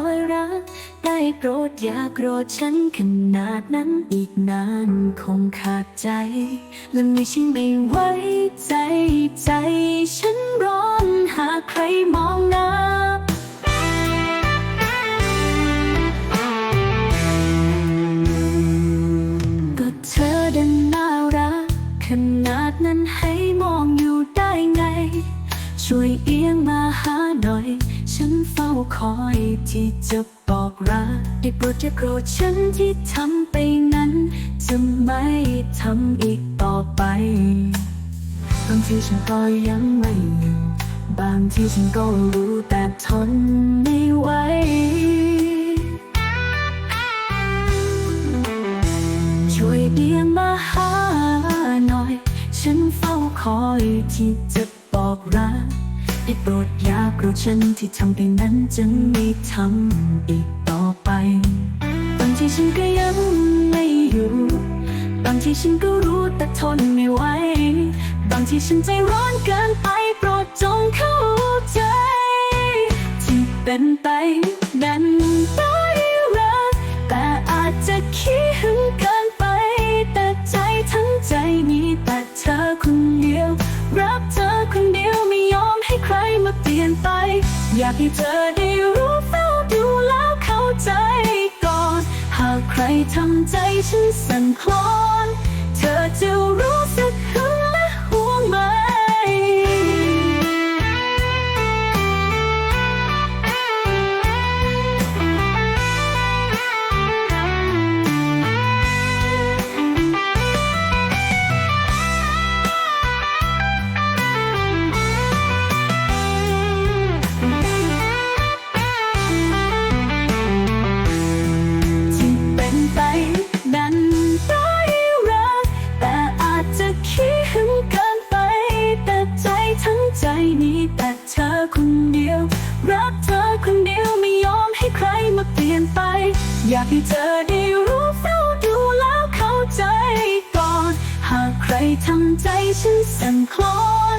อยรัก ได้โปรดอย่าโกรธฉันขนาดนั้นอีกนานคงขาดใจ และไม่ใช่ไม่ไว้ใจใจ ฉันร้อนหากใครมองหน้าก็เธอดันน่ารัก ขนาดนั้นให้มองอยู่ได้ไง ช่วยอี ฉันเฝ้าคอยที่จะบอกรักได้โปรดอย่าโกรธฉันที่ทำไปนั้น จะไม่ทำอีกต่อไปบางทีฉันก็ยังไม่อยู่บางทีฉันก็รู้แต่ทนไม่ไหวช่วยเดียงมาหาหน่อย ฉันเฝ้าคอยที่จะบอกรัก ได้โปรดอย่าโกรธฉันที่ทำไปนั้นจะไม่ทำอีกต่อไปบางทีฉันก็ยังไม่อยู่บางทีฉันก็รู้แต่ทนไม่ไหวบางทีฉันใจร้อนเกินไปโปรดจงเข้าใจ ที่เป็น ไป อยากให้เธอได้รู้เฝ้าดูแล้วเข้าใจก่อน หากใครทำใจฉันสั่นคลอน เธอจะรู้สึกหึง ใจมีแต่เธอคนเดียว รักเธอคนเดียวไม่ยอมให้ใครมาเปลี่ยนไป อยากให้เธอได้รู้เฝ้าดูแล้วเข้าใจก่อน หากใครทำใจฉันสั่นคลอน